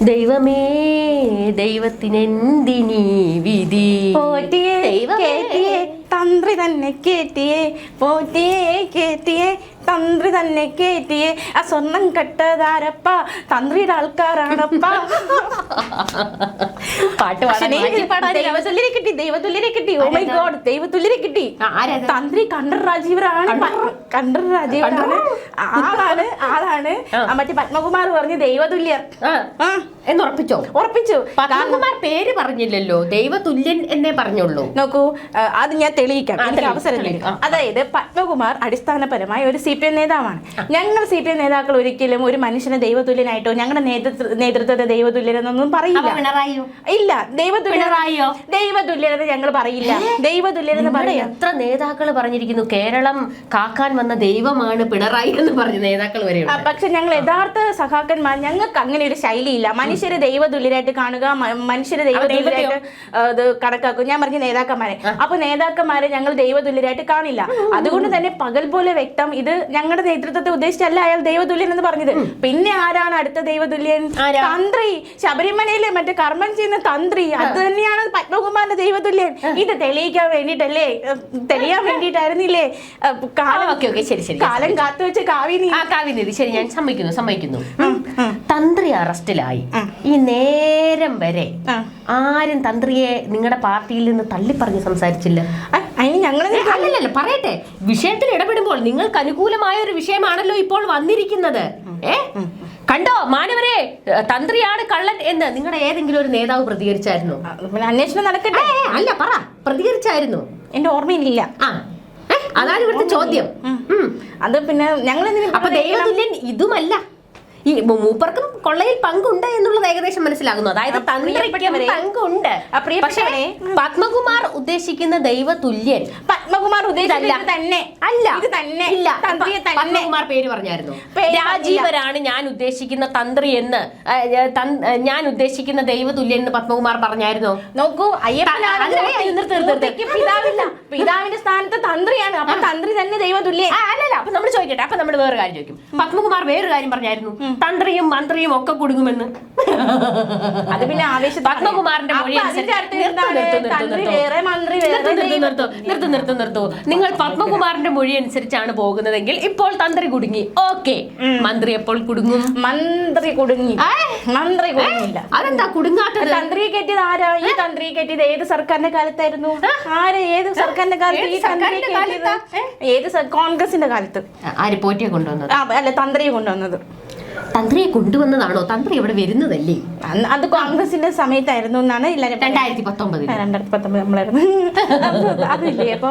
ദൈവമേ ദൈവത്തിനെന്തിനീ വിധി? പോറ്റിയെ ദൈവമേ. കേറ്റിയേ തന്ത്രി തന്നെ കേറ്റിയേ പോറ്റിയേ കേറ്റിയേ തന്ത്രി തന്നെ കേറ്റിയേ ആ സ്വർണം കെട്ടതാരപ്പ തന്ത്രിയുടെ ആൾക്കാരാണപ്പ. പാട്ട് പാടാൻ മാറ്റി കിട്ടി ദൈവത്തുല്യരെ കിട്ടി. ഓ മൈ ഗോഡ് ദൈവതുല്യരെ കിട്ടി. തന്ത്രി കണ്ടർ രാജീവരാണ്. കണ്ടർ രാജീവരാണ്. ആളാണ് ആളാണ്. മറ്റേ പത്മകുമാർ പറഞ്ഞു ദൈവതുല്യർ. എന്ന് ഉറപ്പിച്ചോ? ഉറപ്പിച്ചു. പത്മകുമാർ പേര് പറഞ്ഞില്ലല്ലോ. ദൈവതുല്യൻ എന്നേ പറഞ്ഞുള്ളൂ. നോക്കൂ അത് ഞാൻ തെളിയിക്കാം. അതിന്റെ എനിക്ക് അവസരം അതായത് പത്മകുമാർ അടിസ്ഥാനപരമായ ഒരു സി പി എം നേതാവാണ്. ഞങ്ങൾ സി പി എം നേതാക്കൾ ഒരിക്കലും ഒരു മനുഷ്യനെ ദൈവതുല്യനായിട്ടോ ഞങ്ങളുടെ നേതൃത്വ നേതൃത്വത്തെ ദൈവതുല്യനെന്നൊന്നും പറയില്ല. ഇല്ല ദൈവതുല്യൻ പിണറായിയോ? ദൈവതുല്യനെന്ന് ഞങ്ങൾ പറയില്ല. ദൈവതുല്യനെന്ന് പറയാം എത്ര നേതാക്കൾ പറഞ്ഞിരിക്കുന്നു? കേരളം കാക്കാൻ വന്ന ദൈവമാണ് പിണറായി എന്ന് പറഞ്ഞ നേതാക്കൾ വരെ പക്ഷെ ഞങ്ങൾ യഥാർത്ഥ സഖാക്കന്മാർ ഞങ്ങൾക്ക് അങ്ങനെ ഒരു ശൈലിയില്ല. മനുഷ്യരെ ദൈവതുല്യരായിട്ട് കാണുക മനുഷ്യരെ ദൈവതുല്യരായിട്ട് ഇത് കണക്കാക്കും. ഞാൻ പറഞ്ഞ നേതാക്കന്മാരെ. അപ്പൊ നേതാക്കന്മാരെ ഞങ്ങൾ ദൈവതുല്യരായിട്ട് കാണില്ല. അതുകൊണ്ട് തന്നെ പകൽ പോലെ വ്യക്തം ഇത് ഞങ്ങളുടെ നേതൃത്വത്തെ ഉദ്ദേശിച്ചല്ല അയാൾ ദൈവതുല്യൻ എന്ന് പറഞ്ഞത്. പിന്നെ ആരാണ് അടുത്ത ദൈവതുല്യൻ? തന്ത്രി. ശബരിമലയിലെ മറ്റേ കർമ്മം ചെയ്യുന്ന തന്ത്രി. അത് തന്നെയാണ് പത്മകുമാറിന്റെ ദൈവതുല്യൻ. ഇത് തെളിയിക്കാൻ വേണ്ടിട്ടല്ലേ തെളിയാൻ വേണ്ടിട്ടായിരുന്നില്ലേ കാലം കാലം കാത്തു വെച്ച ആ കാവ്യനിധി ശരി ഞാൻ സമ്മതിക്കുന്നു സമ്മതിക്കുന്നു. തന്ത്രി അറസ്റ്റിലായി. ഈ നേരം വരെ ആരും തന്ത്രിയെ നിങ്ങളുടെ പാർട്ടിയിൽ നിന്ന് തള്ളിപ്പറഞ്ഞ് സംസാരിച്ചില്ല. അതിന് ഏ, പറയട്ടെ. വിഷയത്തിൽ ഇടപെടുമ്പോൾ നിങ്ങൾക്ക് അനുകൂലമായ ഒരു വിഷയമാണല്ലോ ഇപ്പോൾ വന്നിരിക്കുന്നത്. ഏ? കണ്ടോ? മാനവരെ തന്ത്രിയാണ് കള്ളൻ എന്ന് നിങ്ങളുടെ ഏതെങ്കിലും ഒരു നേതാവ് പ്രതികരിച്ചായിരുന്നു. അന്വേഷണം നടക്കട്ടെ. അല്ല പറ. പ്രതികരിച്ചായിരുന്നു. എന്റെ ഓർമ്മയിലില്ല. ആ അതാണ് ഇവിടുത്തെ ചോദ്യം. അത് പിന്നെ ഞങ്ങൾ അപ്പൊ ദൈവതുല്യൻ ഇതുമല്ല. ഈ മൂപ്പർക്കും കൊള്ളയിൽ പങ്കുണ്ട് എന്നുള്ളത് ഏകദേശം മനസ്സിലാകുന്നു. അതായത് തന്ത്രിക്കും പങ്കുണ്ട്. പക്ഷേ പത്മകുമാർ ഉദ്ദേശിക്കുന്ന ദൈവതുല്യൻ പത്മകുമാർ ഉദ്ദേശിക്കുന്നത് തന്നെ. അല്ല. ഇത് തന്നെ. ഇല്ല. പത്മകുമാർ പേര് പറഞ്ഞായിരുന്നു. രാജീവരാണ് ഞാൻ ഉദ്ദേശിക്കുന്ന തന്ത്രി എന്ന് ഞാൻ ഉദ്ദേശിക്കുന്ന ദൈവ തുല്യൻ എന്ന് പത്മകുമാർ പറഞ്ഞായിരുന്നു. നോക്കൂ പിതാവില്ല. പിതാവിന്റെ സ്ഥാനത്ത് തന്ത്രിയാണ്. അപ്പൊ തന്ത്രി തന്നെ ദൈവ തുല്യ അല്ലല്ല. അപ്പൊ നമ്മൾ ചോദിക്കട്ടെ. അപ്പൊ നമ്മൾ വേറെ കാര്യം ചോദിക്കും. പത്മകുമാർ വേറൊരു കാര്യം പറഞ്ഞായിരുന്നു. തന്ത്രിയും മന്ത്രിയും ഒക്കെ കുടുങ്ങുമെന്ന്. അത് പിന്നെ പത്മകുമാറിന്റെ നിർത്തു നിർത്തു നിർത്ത്. നിങ്ങൾ പത്മകുമാറിന്റെ മൊഴി അനുസരിച്ചാണ് പോകുന്നതെങ്കിൽ ഇപ്പോൾ തന്ത്രി കുടുങ്ങി. ഓക്കെ. മന്ത്രി എപ്പോൾ കുടുങ്ങും? മന്ത്രി കുടുങ്ങി. മന്ത്രി കുടുങ്ങില്ല അതെന്താ കുടുങ്ങാത്ത തന്ത്രിയെ കയറ്റിയത് ആരാ? ഈ തന്ത്രിയെ കയറ്റിയത് ഏത് സർക്കാരിന്റെ കാലത്തായിരുന്നു? ആരാ? ഏത് സർക്കാരിന്റെ കാലത്ത് ഈ ഏത് തന്ത്രിയെ സർക്കാരിന്റെ കയറ്റിയത് ഏത് കോൺഗ്രസിന്റെ കാലത്ത്. ആര് പോറ്റിയെ കൊണ്ടുവന്നത്? അല്ല തന്ത്രിയെ കൊണ്ടുവന്നത്. തന്ത്രിയെ കൊണ്ടുവന്നതാണോ? തന്ത്രി ഇവിടെ വരുന്നതല്ലേ? അത് കോൺഗ്രസിന്റെ സമയത്തായിരുന്നു എന്നാണ്. രണ്ടായിരത്തി പത്തൊമ്പതിൽ രണ്ടായിരത്തി പത്തൊമ്പത് നമ്മളായിരുന്നു. അതില്ലേ അപ്പൊ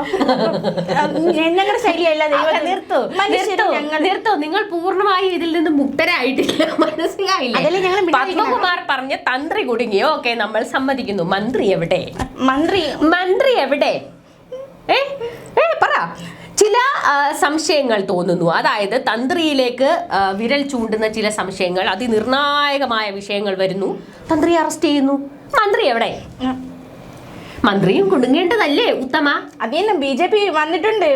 ഞങ്ങളുടെ ശൈലിയല്ല നിർത്തൂ ഞങ്ങൾ നിർത്തോ നിങ്ങൾ പൂർണമായും ഇതിൽ നിന്ന് മുക്തരായിട്ടില്ല. മനസ്സിലായില്ല. പത്മകുമാർ പറഞ്ഞ തന്ത്രി കുടുങ്ങി. ഓക്കെ നമ്മൾ സമ്മതിക്കുന്നു. മന്ത്രി എവിടെ? മന്ത്രി മന്ത്രി എവിടെ? ഏ? ഏ പറ. ചില സംശയങ്ങൾ തോന്നുന്നു. അതായത് തന്ത്രിയിലേക്ക് വിരൽ ചൂണ്ടുന്ന ചില സംശയങ്ങൾ അതിനിർണായകമായ വിഷയങ്ങൾ വരുന്നു. തന്ത്രി അറസ്റ്റ് ചെയ്യുന്നു. മന്ത്രി എവിടെ? മന്ത്രിയും കുടുങ്ങേണ്ടതല്ലേ ഉത്തമ? അതന്നെ ബി ജെ പി വന്നിട്ടുണ്ട്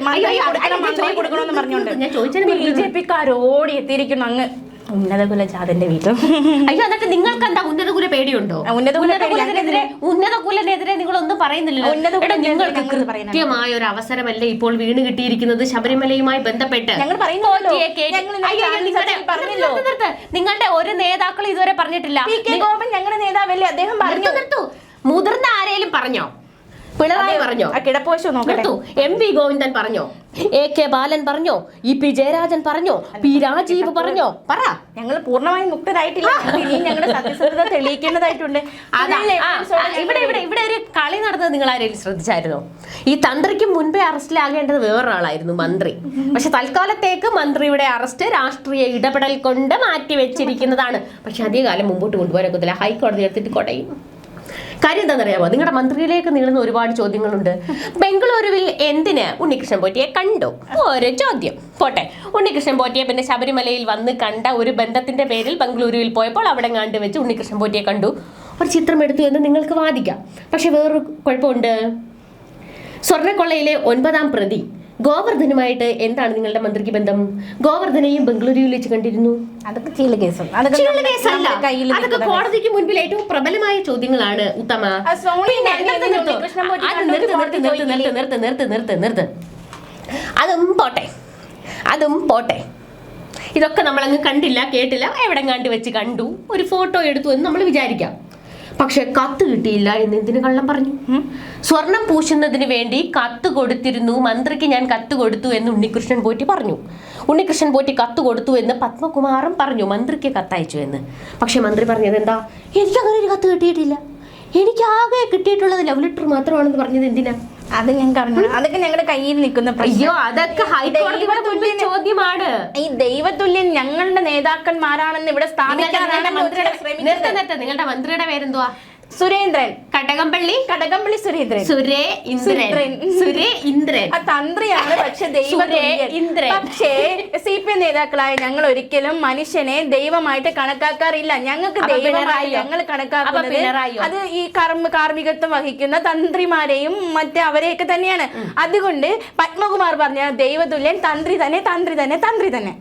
ഞാൻ ബി ജെ പിക്കാരോടി എത്തിയിരിക്കുന്നു അങ്ങ്. ഉന്നത കുലജാതന്റെ വീട്ടിൽ. അയ്യോ എന്നിട്ട് നിങ്ങൾക്ക് എന്താ ഉന്നതകുല പേടിയുണ്ടോ? ഉന്നത കുലനെതിരെ ഉന്നതകുലനെതിരെ നിങ്ങൾ ഒന്നും പറയുന്നില്ലല്ലോ. നിങ്ങൾക്ക്. കൃത്യമായ ഒരു അവസരമല്ലേ ഇപ്പോൾ വീണ് കിട്ടിയിരിക്കുന്നത്? ശബരിമലയുമായി ബന്ധപ്പെട്ട്. നിങ്ങളുടെ- ഒരു നേതാക്കൾ ഇതുവരെ പറഞ്ഞിട്ടില്ല. ഞങ്ങളുടെ നേതാവല്ലേ? അദ്ദേഹം പറഞ്ഞു? നിർത്തു. മുതിർന്ന ആരേലും പറഞ്ഞോ? പിണറായി പറഞ്ഞോ? കിടപ്പോശോ നോക്കൂ എം വി ഗോവിന്ദൻ പറഞ്ഞോ? എ കെ ബാലൻ പറഞ്ഞോ ഇ പി ജയരാജൻ പറഞ്ഞോ പി രാജീവ് പറഞ്ഞോ പറ. ഞങ്ങൾ പൂർണമായും മുക്തരായിട്ടില്ല. ഇനിയും ഞങ്ങളുടെ സത്യസന്ധത തെളിയിക്കേണ്ടതായിട്ടുണ്ട്. ഇവിടെ ഇവിടെ ഇവിടെ ഒരു കളി നടന്നത് നിങ്ങൾ ആരെങ്കിലും ശ്രദ്ധിച്ചായിരുന്നോ? ഈ തന്ത്രിക്ക് മുൻപേ അറസ്റ്റിലാകേണ്ടത് വേറൊരാളായിരുന്നു മന്ത്രി. പക്ഷെ തൽക്കാലത്തേക്ക് മന്ത്രിയുടെ അറസ്റ്റ് രാഷ്ട്രീയ ഇടപെടൽ കൊണ്ട് മാറ്റി വെച്ചിരിക്കുന്നതാണ് പക്ഷെ അധികകാലം മുമ്പോട്ട് കൊണ്ടുപോകാനൊക്കത്തില്ല. ഹൈക്കോടതി എടുത്തിട്ട് കൊടയും. കാര്യം എന്താണെന്നറിയാമോ? നിങ്ങളുടെ മന്ത്രിയിലേക്ക് നീളുന്ന ഒരുപാട് ചോദ്യങ്ങളുണ്ട്. ബംഗളൂരുവിൽ എന്തിന് ഉണ്ണികൃഷ്ണൻ പോറ്റിയെ കണ്ടു? ഒരു ചോദ്യം. പോട്ടെ. ഉണ്ണികൃഷ്ണൻ പോറ്റിയെ പിന്നെ ശബരിമലയിൽ വന്ന് കണ്ട ഒരു ബന്ധത്തിന്റെ പേരിൽ ബംഗളൂരുവിൽ പോയപ്പോൾ അവിടെ കണ്ടു വെച്ച് ഉണ്ണികൃഷ്ണൻ പോറ്റിയെ കണ്ടു. ഒരു ചിത്രം എടുത്തു എന്ന് നിങ്ങൾക്ക് വാദിക്കാം. പക്ഷെ വേറൊരു കുഴപ്പമുണ്ട്. സ്വർണക്കൊള്ളയിലെ ഒൻപതാം പ്രതി ഗോവർദ്ധനുമായിട്ട് എന്താണ് നിങ്ങളുടെ മന്ത്രിക്ക് ബന്ധം? ഗോവർദ്ധനെയും ബംഗളൂരുവിൽ വെച്ച് കണ്ടിരുന്നു. അതൊക്കെ കേസും അതൊക്കെ കോടതിക്ക് മുൻപിൽ ഏറ്റവും പ്രബലമായ ചോദ്യങ്ങളാണ് ഉത്തമ. നിർത്ത്. നിർത്ത്. അത് നിർത്ത് നിർത്ത് നിർത്ത് നിർത്ത് പോട്ടെ. അതും പോട്ടെ. ഇതൊക്കെ നമ്മളങ്ങ് കണ്ടില്ല കേട്ടില്ല. എവിടെ കണ്ടു വെച്ച് കണ്ടു. ഒരു ഫോട്ടോ എടുത്തു എന്ന് നമ്മൾ വിചാരിക്കാം. പക്ഷെ കത്ത് കിട്ടിയില്ല എന്ന് എന്തിന് കള്ളം പറഞ്ഞു? സ്വർണം പൂശുന്നതിന് വേണ്ടി കത്ത് കൊടുത്തിരുന്നു. മന്ത്രിക്ക് ഞാൻ കത്ത് കൊടുത്തു എന്ന് ഉണ്ണികൃഷ്ണൻ പോറ്റി പറഞ്ഞു. ഉണ്ണികൃഷ്ണൻ പോറ്റി കത്ത് കൊടുത്തു എന്ന് പത്മകുമാറും പറഞ്ഞു. മന്ത്രിക്ക് കത്തയച്ചു എന്ന്. പക്ഷെ മന്ത്രി പറഞ്ഞത് എന്താ? എനിക്ക് അങ്ങനെ ഒരു കത്ത് കിട്ടിയിട്ടില്ല. എനിക്ക് ആകെ കിട്ടിയിട്ടുള്ളത് ലവ് ലെറ്റർ മാത്രമാണെന്ന് പറഞ്ഞത് എന്തിനാ? അത് ഞാൻ അറിഞ്ഞു അതൊക്കെ ഞങ്ങളുടെ കയ്യിൽ നിൽക്കുന്ന. അയ്യോ അതൊക്കെ ഹൈക്കോടതിയുടെ ചോദ്യമാണ് ഈ ദൈവതുല്യൻ ഞങ്ങളുടെ നേതാക്കന്മാരാണെന്ന് ഇവിടെ സ്ഥാപിക്കാൻ നിങ്ങളുടെ മന്ത്രിയുടെ പേരെന്തുവാ? സുരേന്ദ്രൻ. കടകംപള്ളി? കടകംപള്ളി സുരേന്ദ്രൻ. സുരേ ഇന്ദ്രൻ. സുരേ ഇന്ദ്രൻ. ആ തന്ത്രിയാണ് പക്ഷെ ദൈവം ഇന്ദ്രൻ. പക്ഷേ സി പി എം നേതാക്കളായ ഞങ്ങൾ ഒരിക്കലും മനുഷ്യനെ ദൈവമായിട്ട് കണക്കാക്കാറില്ല. ഞങ്ങൾക്ക് ദൈവമായി ഞങ്ങൾ കണക്കാക്കുന്നത്? അത് ഈ കർമ്മ കാർമ്മികത്വം വഹിക്കുന്ന തന്ത്രിമാരെയും മറ്റേ അവരെയൊക്കെ തന്നെയാണ്. അതുകൊണ്ട് പത്മകുമാർ പറഞ്ഞ ദൈവതുല്യൻ തന്ത്രി തന്നെ തന്ത്രി തന്നെ തന്ത്രി തന്നെ.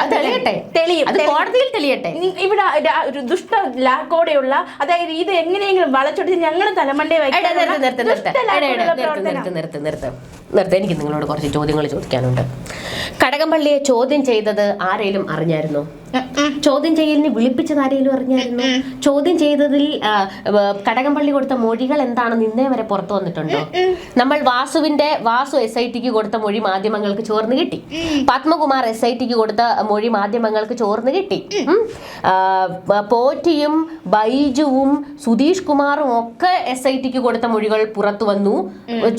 അത് തെളിയട്ടെ? തെളിയും അത് തെളിയും. കോടതിയിൽ തെളിയട്ടെ? ഇവിടെ ഒരു ദുഷ്ട ലാക്കോടെയുള്ള അതായത് ഇത് എങ്ങനെയെങ്കിലും വളച്ചൊടിച്ച് ഞങ്ങൾ തലമണ്ടേ നിർത്ത്, നിർത്ത്, നിർത്ത്. നിർത്ത്, നിർത്ത്, നിർത്ത്. നിർത്ത്. എനിക്ക് നിങ്ങളോട് കുറച്ച് ചോദ്യങ്ങൾ ചോദിക്കാനുണ്ട്. കടകംപള്ളിയെ ചോദ്യം ചെയ്തത് ആരേലും അറിഞ്ഞായിരുന്നു? ചോദ്യം ചെയ്യലിന് വിളിപ്പിച്ചത് ആരെങ്കിലും അറിഞ്ഞായിരുന്നു? ചോദ്യം ചെയ്തതിൽ കടകംപള്ളി കൊടുത്ത മൊഴികൾ എന്താണെന്ന് ഇന്നേ വരെ പുറത്തു വന്നിട്ടുണ്ടോ? നമ്മൾ വാസുവിന്റെ വാസു എസ് ഐ ടിക്ക് കൊടുത്ത മൊഴി മാധ്യമങ്ങൾക്ക് ചോർന്ന് കിട്ടി. പത്മകുമാർ എസ് ഐ ടിക്ക് കൊടുത്ത മൊഴി മാധ്യമങ്ങൾക്ക് ചോർന്ന് കിട്ടി. പോറ്റിയും ബൈജുവും സുധീഷ് കുമാറും ഒക്കെ എസ് ഐ ടിക്ക് കൊടുത്ത മൊഴികൾ പുറത്തു വന്നു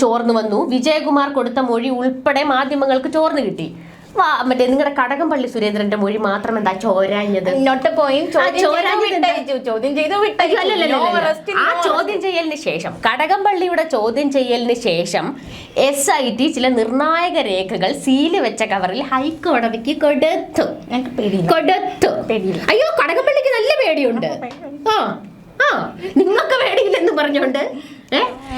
ചോർന്നു വന്നു. വിജയകുമാർ കൊടുത്ത മൊഴി ഉൾപ്പെടെ മാധ്യമങ്ങൾക്ക് ചോർന്നു കിട്ടി. വാ മറ്റേ നിങ്ങളുടെ കടകംപള്ളി സുരേന്ദ്രന്റെ മൊഴി മാത്രം എന്താ ചോരാഞ്ഞത്? ആ ചോദ്യം ചെയ്യലിന് ശേഷം കടകംപള്ളിയുടെ ചോദ്യം ചെയ്യലിന് ശേഷം എസ് ഐ ടി ചില നിർണായക രേഖകൾ സീൽ വെച്ച കവറിൽ ഹൈക്കോടതിക്ക് കൊടുത്തു. കൊടുത്തു. അയ്യോ കടകംപള്ളിക്ക് നല്ല പേടിയുണ്ട്. ആ ആ നിങ്ങൾക്ക് പേടിയില്ലെന്ന് പറഞ്ഞോണ്ട്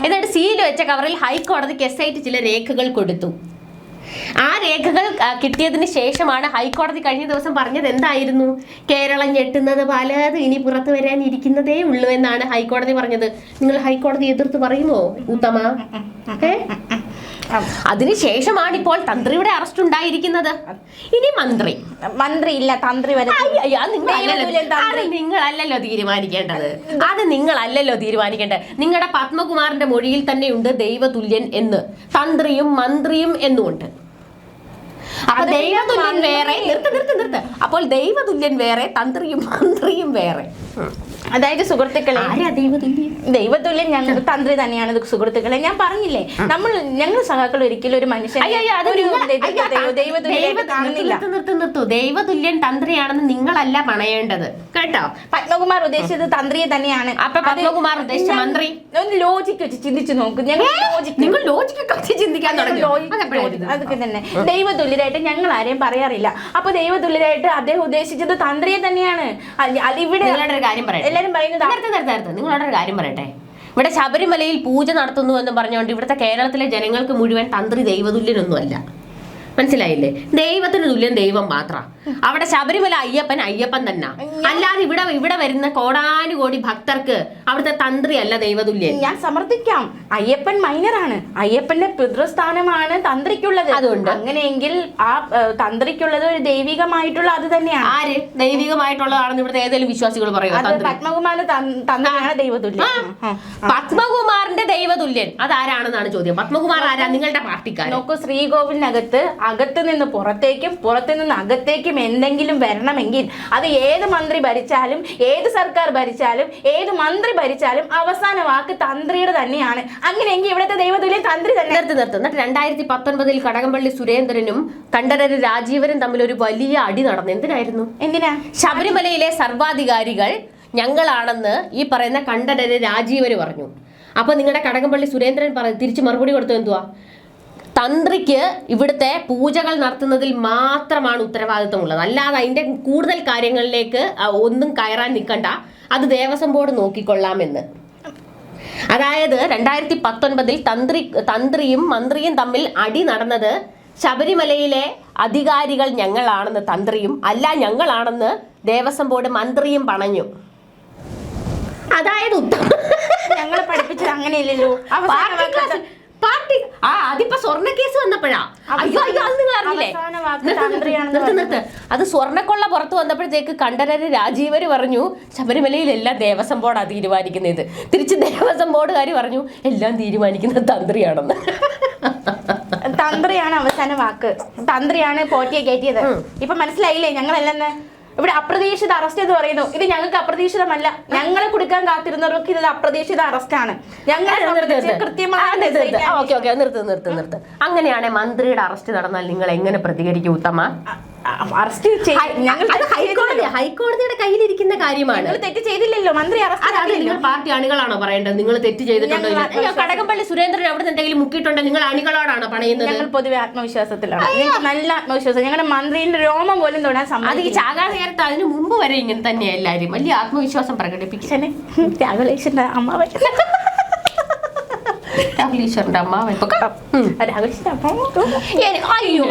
എന്നിട്ട് സീൽ വെച്ച കവറിൽ ഹൈക്കോടതി കെസ്സായിട്ട് ചില രേഖകൾ കൊടുത്തു. ആ രേഖകൾ കിട്ടിയതിന് ശേഷമാണ് ഹൈക്കോടതി കഴിഞ്ഞ ദിവസം പറഞ്ഞത് എന്തായിരുന്നു? കേരളം ഞെട്ടുന്നത് പലത് ഇനി പുറത്തു വരാൻ ഇരിക്കുന്നതേ ഉള്ളൂ എന്നാണ് ഹൈക്കോടതി പറഞ്ഞത്. നിങ്ങൾ ഹൈക്കോടതി എതിർത്ത് പറയുമോ ഉത്തമ? അതിനുശേഷമാണ് ഇപ്പോൾ തന്ത്രിയുടെ അറസ്റ്റ് ഉണ്ടായിരിക്കുന്നത്. ഇനി മന്ത്രി. മന്ത്രി ഇല്ല തന്ത്രി വരെ നിങ്ങളല്ലല്ലോ. തീരുമാനിക്കേണ്ടത്. അത് നിങ്ങളല്ലല്ലോ തീരുമാനിക്കേണ്ടത്. നിങ്ങളുടെ പത്മകുമാറിന്റെ മൊഴിയിൽ തന്നെയുണ്ട് ദൈവതുല്യൻ എന്ന്. തന്ത്രിയും മന്ത്രിയും എന്നുമുണ്ട്. അപ്പൊ ദൈവതുല്യൻ വേറെ. നിർത്ത് നിർത്ത് നിർത്ത്. അപ്പോൾ ദൈവതുല്യൻ വേറെ തന്ത്രിയും മന്ത്രിയും വേറെ. അതായത് സുഹൃത്തുക്കളെ ദൈവതുല്യം? ഞങ്ങൾ തന്ത്രി തന്നെയാണ് സുഹൃത്തുക്കളെ. ഞാൻ പറഞ്ഞില്ലേ നമ്മൾ ഞങ്ങൾ സഹാക്കൾ ഒരിക്കലും ഒരു മനുഷ്യൻ ദൈവതുല്യൻ തന്ത്രിയാണെന്ന് നിങ്ങളല്ല പണയേണ്ടത്. കേട്ടോ? പത്മകുമാർ ഉദ്ദേശിച്ചത് തന്ത്രിയെ തന്നെയാണ്. അപ്പൊ പത്മകുമാർ ഉദ്ദേശിച്ച മന്ത്രി? ഒന്ന് ലോജിക്ക് വെച്ച് ചിന്തിച്ചു നോക്ക്. ഞങ്ങൾ ലോജിക്ക് നിങ്ങൾ ലോജിക്കൊക്കെ വെച്ച് ചിന്തിക്കാൻ തുടങ്ങി അതൊക്കെ തന്നെ. ദൈവതുല്യരായിട്ട് ഞങ്ങൾ ആരെയും പറയാറില്ല. അപ്പൊ ദൈവതുല്യരായിട്ട് അദ്ദേഹം ഉദ്ദേശിച്ചത് തന്ത്രിയെ തന്നെയാണ്. അത് അതിവിടെ കാര്യം പറയട്ടെ. എല്ലാരും പറയുന്നത് നിർത്ത് നിർത്ത് നിർത്ത് നിങ്ങളോട് ഒരു കാര്യം പറയട്ടെ. ഇവിടെ ശബരിമലയിൽ പൂജ നടത്തുന്നു എന്ന് പറഞ്ഞുകൊണ്ട് ഇവിടുത്തെ കേരളത്തിലെ ജനങ്ങൾക്ക് മുഴുവൻ തന്ത്രി ദൈവതുല്യനൊന്നുമല്ല. മനസ്സിലായില്ലേ? ദൈവത്തിന് തുല്യം ദൈവം മാത്ര. അവിടെ ശബരിമല അയ്യപ്പൻ അയ്യപ്പൻ തന്നെ. അല്ലാതെ ഇവിടെ ഇവിടെ വരുന്ന കോടാനുകോടി ഭക്തർക്ക് അവിടുത്തെ തന്ത്രി അല്ല ദൈവതുല്യൻ ഞാൻ സമർത്ഥിക്കാം. അയ്യപ്പൻ മൈനറാണ്. അയ്യപ്പന്റെ പിതൃസ്ഥാനമാണ് തന്ത്രിക്കുള്ളത്. അതുകൊണ്ട്? അങ്ങനെയെങ്കിൽ ആ തന്ത്രിക്കുള്ളത് ഒരു ദൈവികമായിട്ടുള്ള അത് തന്നെയാണ്. ആര്? ദൈവികമായിട്ടുള്ളതാണെന്ന് ഇവിടുത്തെ ഏതെങ്കിലും വിശ്വാസികൾ പറയുക പത്മകുമാരൻ തൻ- തന്ത്രിയാണ് ദൈവതുല്യം. ആ. പത്മകുമാറിന്റെ ദൈവതുല്യൻ. അതാരാണെന്നാണ് ചോദ്യം. പത്മകുമാർ ആരാ? നിങ്ങളുടെ പാർട്ടിക്കാരൻ നോക്കൂ ശ്രീകോവിലിനകത്ത് അകത്ത് നിന്ന് പുറത്തേക്കും പുറത്തു നിന്ന് അകത്തേക്കും എന്തെങ്കിലും വരണമെങ്കിൽ അത് ഏത് മന്ത്രി ഭരിച്ചാലും ഏത് സർക്കാർ ഭരിച്ചാലും ഏത് മന്ത്രി ഭരിച്ചാലും അവസാന വാക്ക് തന്ത്രിയുടെ തന്നെയാണ്. അങ്ങനെയെങ്കിൽ ഇവിടുത്തെ ദൈവതുല്യം തന്ത്രി തന്നെ. നിർത്തി നിർത്തും. എന്നിട്ട് രണ്ടായിരത്തി പത്തൊൻപതിൽ കടകംപള്ളി സുരേന്ദ്രനും കണ്ഠരര് രാജീവനും തമ്മിൽ ഒരു വലിയ അടി നടന്നു. എന്തിനായിരുന്നു? എന്തിനാ? ശബരിമലയിലെ സർവാധികാരികൾ ഞങ്ങളാണെന്ന് ഈ പറയുന്ന കണ്ഠരര് രാജീവര് പറഞ്ഞു. അപ്പൊ നിങ്ങളുടെ കടകംപള്ളി സുരേന്ദ്രൻ തിരിച്ചു മറുപടി കൊടുത്തു എന്തുവാ? തന്ത്രിക്ക് ഇവിടുത്തെ പൂജകൾ നടത്തുന്നതിൽ മാത്രമാണ് ഉത്തരവാദിത്വമുള്ളത്. അല്ലാതെ അതിന്റെ കൂടുതൽ കാര്യങ്ങളിലേക്ക് ഒന്നും കയറാൻ നിൽക്കണ്ട. അത് ദേവസ്വം ബോർഡ് നോക്കിക്കൊള്ളാമെന്ന്. അതായത് രണ്ടായിരത്തി പത്തൊൻപതിൽ തന്ത്രി തന്ത്രിയും മന്ത്രിയും തമ്മിൽ അടി നടന്നത് ശബരിമലയിലെ അധികാരികൾ ഞങ്ങളാണെന്ന് തന്ത്രിയും അല്ല ഞങ്ങളാണെന്ന് ദേവസ്വം ബോർഡ് മന്ത്രിയും പറഞ്ഞു. അതായത് ഉത്തമ ഞങ്ങളെ പഠിപ്പിച്ചത് അങ്ങനെയല്ലല്ലോ. പാർട്ടി. ആ അതിപ്പോ സ്വർണ കേസ് വന്നപ്പോഴാ. അയ്യോ അയ്യോ അത് നിങ്ങൾ അറിഞ്ഞില്ലേ? അവസാന വാക്ക് നിർത്ത്, നിർത്ത്, തന്ത്രിയാണെന്ന് നിർത്ത്, നിർത്ത്. അത് സ്വർണക്കൊള്ള പുറത്തു വന്നപ്പോഴത്തേക്ക് കണ്ഠരര് രാജീവര് പറഞ്ഞു ശബരിമലയിൽ എല്ലാം ദേവസ്വം ബോർഡാ തീരുമാനിക്കുന്നത്. തിരിച്ച് ദേവസ്വം ബോർഡുകാർ പറഞ്ഞു എല്ലാം തീരുമാനിക്കുന്നത് തന്ത്രിയാണെന്ന്. തന്ത്രിയാണ് അവസാന വാക്ക്. തന്ത്രിയാണ് പോറ്റിയെ കയറ്റിയത്. ഇപ്പൊ മനസ്സിലായില്ലേ ഞങ്ങളല്ലെന്ന് ഇവിടെ അപ്രതീക്ഷിത അറസ്റ്റ് എന്ന് പറയുന്നു. ഇത് ഞങ്ങൾക്ക് അപ്രതീക്ഷിതമല്ല. ഞങ്ങളെ കൊടുക്കാൻ കാത്തിരുന്നവർക്ക് ഇത് അപ്രതീക്ഷിത അറസ്റ്റ് ആണ്. ഞങ്ങളെ അങ്ങനെയാണ് കൃത്യമായ message ആണ്. ഓക്കെ ഓക്കെ നിർത്ത് നിർത്ത് നിർത്ത്. അങ്ങനെയാണെ മന്ത്രിയുടെ അറസ്റ്റ് നടന്നാൽ നിങ്ങൾ എങ്ങനെ പ്രതികരിക്കും ഉത്തമ? അറസ്റ്റ് ഞങ്ങൾ അത് ഹൈക്കോടതി ഹൈക്കോടതിയുടെ കയ്യിലിരിക്കുന്ന കാര്യമാണ്. നിങ്ങൾ തെറ്റ് ചെയ്തില്ലല്ലോ മന്ത്രി അത് അത് അറസ്റ്റ് നിങ്ങൾ പാർട്ടി അണികളാണോ പറയേണ്ടത്? നിങ്ങൾ തെറ്റ് ചെയ്തിട്ടുണ്ടോ? ഞങ്ങൾ കടകംപള്ളി സുരേന്ദ്രൻ അവിടെ എന്തെങ്കിലും മുക്കിയിട്ടുണ്ടോ നിങ്ങൾ അണികളോടാണോ പറയുന്നത്? ഞങ്ങൾ പൊതുവെ ആത്മവിശ്വാസത്തിലാണ്. നല്ല ആത്മവിശ്വാസം. ഞങ്ങളുടെ മന്ത്രിന്റെ രോമം പോലും തൊടാൻ അത് ഈ സമ്മതിക്കില്ല. ചാകാ നേരത്ത് അതിന് മുമ്പ് വരെ ഇങ്ങനെ തന്നെ എല്ലാവരും. വലിയ ആത്മവിശ്വാസം പ്രകടിപ്പിക്കുന്നത് രാഘുലേഷന്റെ അമ്മ ഉം. അമ്മ അയ്യോ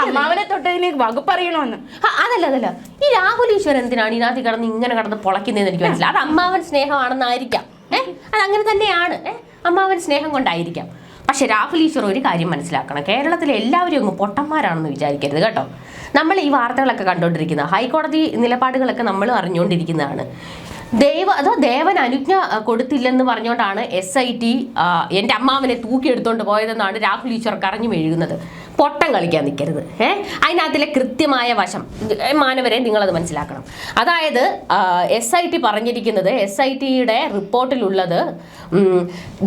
അമ്മാവനെ തൊട്ടതിന് വകുപ്പ് അറിയണമെന്ന് അതല്ല അതല്ല. ഈ രാഹുൽ ഈശ്വരൻ എന്തിനാണ് ഇതിനകത്ത് കിടന്ന് ഇങ്ങനെ കടന്ന് പൊളക്കുന്നതെന്ന് എനിക്ക് മനസ്സിലായി? അത് അമ്മാവൻ സ്നേഹമാണെന്നായിരിക്കാം. ഏഹ് അത് അങ്ങനെ തന്നെയാണ്. ഏഹ് അമ്മാവൻ സ്നേഹം കൊണ്ടായിരിക്കാം. പക്ഷെ രാഹുൽ ഈശ്വർ ഒരു കാര്യം മനസ്സിലാക്കണം. കേരളത്തിലെ എല്ലാവരും അങ്ങ് പൊട്ടന്മാരാണെന്ന് വിചാരിക്കരുത് കേട്ടോ. നമ്മൾ ഈ വാർത്തകളൊക്കെ കണ്ടുകൊണ്ടിരിക്കുന്ന ഹൈക്കോടതി നിലപാടുകളൊക്കെ നമ്മൾ അറിഞ്ഞുകൊണ്ടിരിക്കുന്നതാണ്. ദൈവ അതോ ദേവൻ അനുജ്ഞ കൊടുത്തില്ലെന്ന് പറഞ്ഞുകൊണ്ടാണ് എസ് ഐ ടി എന്റെ അമ്മാവനെ തൂക്കിയെടുത്തോണ്ട് പോയതെന്നാണ് രാഹുൽ ഈശ്വർ കറഞ്ഞു മെഴുകുന്നത് പൊട്ടം കളിക്കാൻ നിൽക്കരുത് ഏ? അതിനകത്തിലെ കൃത്യമായ വശം മാനവരെ നിങ്ങളത് മനസ്സിലാക്കണം. അതായത് എസ് ഐ ടി പറഞ്ഞിരിക്കുന്നത് എസ് ഐ ടിയുടെ റിപ്പോർട്ടിലുള്ളത്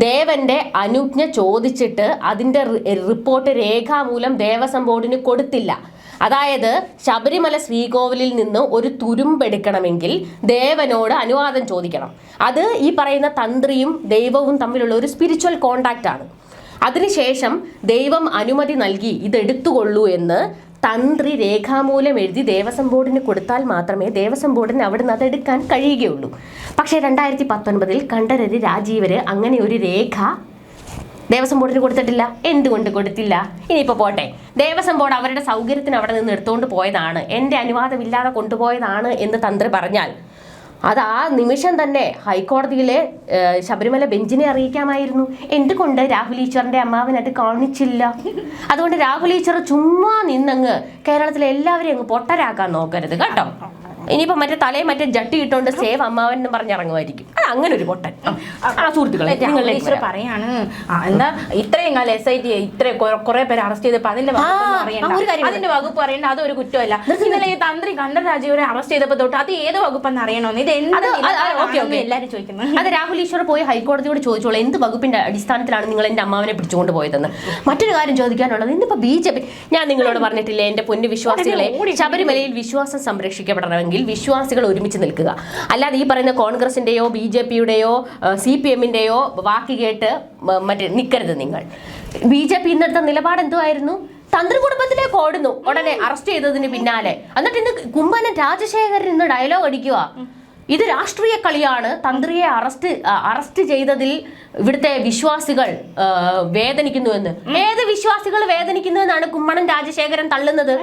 ദേവന്റെ അനുജ്ഞ ചോദിച്ചിട്ട് അതിന്റെ റിപ്പോർട്ട് രേഖാമൂലം ദേവസ്വം ബോർഡിന് കൊടുത്തില്ല. അതായത് ശബരിമല ശ്രീകോവിലിൽ നിന്ന് ഒരു തുരുമ്പെടുക്കണമെങ്കിൽ ദേവനോട് അനുവാദം ചോദിക്കണം. അത് ഈ പറയുന്ന തന്ത്രിയും ദൈവവും തമ്മിലുള്ള ഒരു സ്പിരിച്വൽ കോണ്ടാക്റ്റ് ആണ്. അതിനുശേഷം ദൈവം അനുമതി നൽകി ഇതെടുത്തുകൊള്ളൂ എന്ന് തന്ത്രി രേഖാമൂലം എഴുതി ദേവസ്വം ബോർഡിന് കൊടുത്താൽ മാത്രമേ ദേവസ്വം ബോർഡിന് അവിടുന്ന് അതെടുക്കാൻ കഴിയുകയുള്ളൂ. പക്ഷേ രണ്ടായിരത്തി പത്തൊൻപതിൽ കണ്ഠരര് രാജീവര് അങ്ങനെ ഒരു രേഖ ദേവസ്വം ബോർഡിന് കൊടുത്തിട്ടില്ല. എന്തുകൊണ്ട് കൊടുത്തില്ല? ഇനിയിപ്പോൾ പോട്ടെ. ദേവസ്വം ബോർഡ് അവരുടെ സൗകര്യത്തിന് അവിടെ നിന്ന് എടുത്തുകൊണ്ട് പോയതാണ്. എന്റെ അനുവാദമില്ലാതെ കൊണ്ടുപോയതാണ് എന്ന് തന്ത്രി പറഞ്ഞാൽ അത് ആ നിമിഷം തന്നെ ഹൈക്കോടതിയിലെ ശബരിമല ബെഞ്ചിനെ അറിയിക്കാമായിരുന്നു. എന്തുകൊണ്ട് രാഹുൽ ഈശ്വറിന്റെ അമ്മാവൻ അത് കാണിച്ചില്ല? അതുകൊണ്ട് രാഹുൽ ഈശ്വർ ചുമ്മാ നിന്നങ്ങ് കേരളത്തിലെ എല്ലാവരെയും അങ്ങ് പൊട്ടരാക്കാൻ നോക്കരുത്. കേട്ടോ ഇനിയിപ്പോ മറ്റേ തലയെ മറ്റേ ജട്ടി ഇട്ടുകൊണ്ട് സേവ് അമ്മാവൻ എന്ന് പറഞ്ഞിറങ്ങുമായിരിക്കും അത് അങ്ങനെ ഒരു പൊട്ടൻ. ആ സുഹൃത്തുക്കളെ നിങ്ങളിലേക്ക് രാഘുലേശ്വർ വരാം. പറയാണ് ആ, എന്താ ഇത്രയും കാലം എസ് ഐ ടി ഇത്ര കുറെ പേര് അറസ്റ്റ് ചെയ്തപ്പോ അതിന്റെ വകുപ്പ് ആ, അറിയണ്ട. ഒരു കാര്യം അതിന്റെ വകുപ്പ് അറിയണ്ട അതൊരു കുറ്റമല്ല. ഇന്നലെ ഈ തന്ത്രി കണ്ഠൻ രാജീവരെ അറസ്റ്റ് ചെയ്തപ്പോ തൊട്ട് അത് ഏത് വകുപ്പെന്ന് അറിയണമെന്ന് ഇത് എന്ത് അത് അത് ഓക്കെ ഓക്കെ. എല്ലാരും ചോദിക്കുന്നത് അത് രാഹുൽ ഈശ്വർ പോയി ഹൈക്കോടതിയോട് ചോദിച്ചോളൂ എന്ത് വകുപ്പിന്റെ അടിസ്ഥാനത്തിലാണ് നിങ്ങൾ എന്റെ അമ്മാവനെ പിടിച്ചുകൊണ്ട് പോയതെന്ന്? മറ്റൊരു കാര്യം ചോദിക്കാനുള്ളത് ഇന്നിപ്പോ ബി ജെ പി ഞാൻ നിങ്ങളോട് പറഞ്ഞിട്ടില്ലേ എന്റെ പൊന്നു വിശ്വാസികളെ ശബരിമലയിൽ വിശ്വാസം സംരക്ഷിക്കപ്പെടണമെങ്കിൽ വിശ്വാസികൾ ഒരുമിച്ച് നിൽക്കുക. അല്ലാതെ ഈ പറയുന്ന കോൺഗ്രസിന്റെയോ ബി ജെ പിയുടെയോ സി പി എമ്മിന്റെയോ വാക്ക് കേട്ട് മറ്റേ നിൽക്കരുത് നിങ്ങൾ. ബി ജെ പി ഇന്നെടുത്ത നിലപാട് എന്തുമായിരുന്നു തന്ത്രി കുടുംബത്തിലേക്ക് ഓടുന്നു ഉടനെ അറസ്റ്റ് ചെയ്തതിന് പിന്നാലെ. എന്നിട്ട് ഇന്ന് കുമ്മനം രാജശേഖരൻ ഇന്ന് ഡയലോഗ് അടിക്കുക ഇത് രാഷ്ട്രീയ കളിയാണ്. തന്ത്രിയെ അറസ്റ്റ് അറസ്റ്റ് ചെയ്തതിൽ ഇവിടുത്തെ വിശ്വാസികൾ വേദനിക്കുന്നുവെന്ന് ഏത് വിശ്വാസികൾ വേദനിക്കുന്നു എന്നാണ് കുമ്മണം രാജശേഖരൻ തള്ളുന്നത്.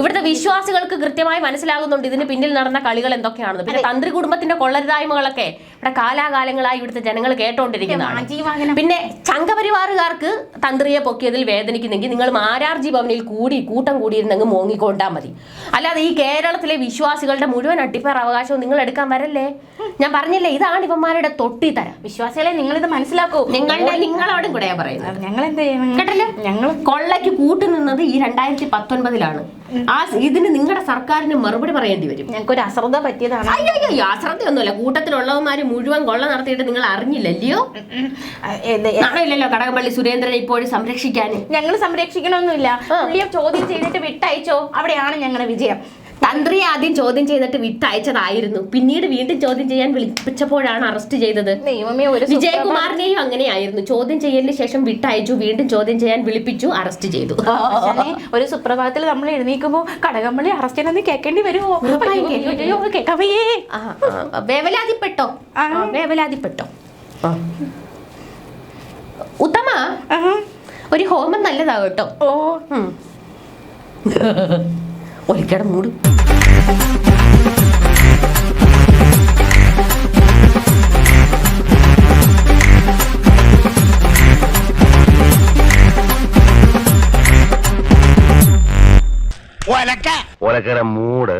ഇവിടുത്തെ വിശ്വാസികൾക്ക് കൃത്യമായി മനസ്സിലാകുന്നുണ്ട് ഇതിന് പിന്നിൽ നടന്ന കളികൾ എന്തൊക്കെയാണെന്ന്. പിന്നെ തന്ത്രി കുടുംബത്തിന്റെ കൊള്ളരുതായ്മകളൊക്കെ ഇവിടെ കാലാകാലങ്ങളായി ഇവിടുത്തെ ജനങ്ങൾ കേട്ടോണ്ടിരിക്കുന്നതാണ്. പിന്നെ സംഘപരിവാറുകാർക്ക് തന്ത്രിയെ പൊക്കിയതിൽ വേദനിക്കുന്നെങ്കിൽ നിങ്ങൾ മാരാർജി ഭവനിൽ കൂടി കൂട്ടം കൂടിയിരുന്നെങ്കിൽ മോങ്ങിക്കൊണ്ടാ മതി. അല്ലാതെ ഈ കേരളത്തിലെ വിശ്വാസികളുടെ മുഴുവൻ അട്ടിപ്പേർ അവകാശവും നിങ്ങൾ എടുക്കാൻ വരല്ലേ? ഞാൻ പറഞ്ഞില്ലേ ഇതാണ് ഇവന്മാരുടെ തൊട്ടി തരം വിശ്വാസികളെ നിങ്ങൾ ഇത് മനസ്സിലാക്കൂ. നിങ്ങളുടെ നിങ്ങളോടും കൂടെ പറയുന്നത്. ഞങ്ങൾ എന്ത് ചെയ്യുന്നത് കേട്ടല്ലേ? ഞങ്ങൾ കൊള്ളയ്ക്ക് കൂട്ടുനിന്നത് ഈ രണ്ടായിരത്തി പത്തൊൻപതിലാണ്. ആ ഇതിന് നിങ്ങളുടെ സർക്കാരിന് മറുപടി പറയേണ്ടി വരും. ഞങ്ങൾക്ക് ഒരു അശ്രദ്ധ പറ്റിയതാണ്. അയ്യോ അശ്രദ്ധയൊന്നുമല്ല. കൂട്ടത്തിലുള്ളവന്മാര് മുഴുവൻ കൊള്ള നടത്തിയിട്ട് നിങ്ങൾ അറിഞ്ഞില്ലല്ലയോ ഇല്ലല്ലോ കടകപ്പള്ളി സുരേന്ദ്രനെ ഇപ്പോഴും സംരക്ഷിക്കാൻ ഞങ്ങൾ സംരക്ഷിക്കണമൊന്നുമില്ല. പുള്ളിയെ ചോദ്യം ചെയ്തിട്ട് വിട്ടയച്ചോ? അവിടെയാണ് ഞങ്ങളുടെ വിജയം. തന്ത്രിയെ ആദ്യം ചോദ്യം ചെയ്തിട്ട് വിട്ടയച്ചതായിരുന്നു. പിന്നീട് വീണ്ടും ചോദ്യം ചെയ്യാൻ വിളിപ്പിച്ചപ്പോഴാണ് അറസ്റ്റ് ചെയ്തത്. വിജയകുമാറിനെയും അങ്ങനെയായിരുന്നു. ചോദ്യം ചെയ്യലിന് ശേഷം വിട്ടയച്ചു. വീണ്ടും ചോദ്യം ചെയ്യാൻ വിളിപ്പിച്ചു. അറസ്റ്റ് ചെയ്തു. ഒരു സുപ്രഭാതത്തിൽ നമ്മൾ എഴുന്നേക്കുമ്പോ കടകംപള്ളി അറസ്റ്റ് ചെയ്യണമെന്ന് കേൾക്കേണ്ടി വരുമോ? വേവലാതിപ്പെട്ടോ? വേവലാതിപ്പെട്ടോ? ഉത്തമ ഒരു ഹോമം നല്ലതാ കേട്ടോ ഓ ഉം. ഒരിക്കടെ മൂട് ഒലക്കര മൂട്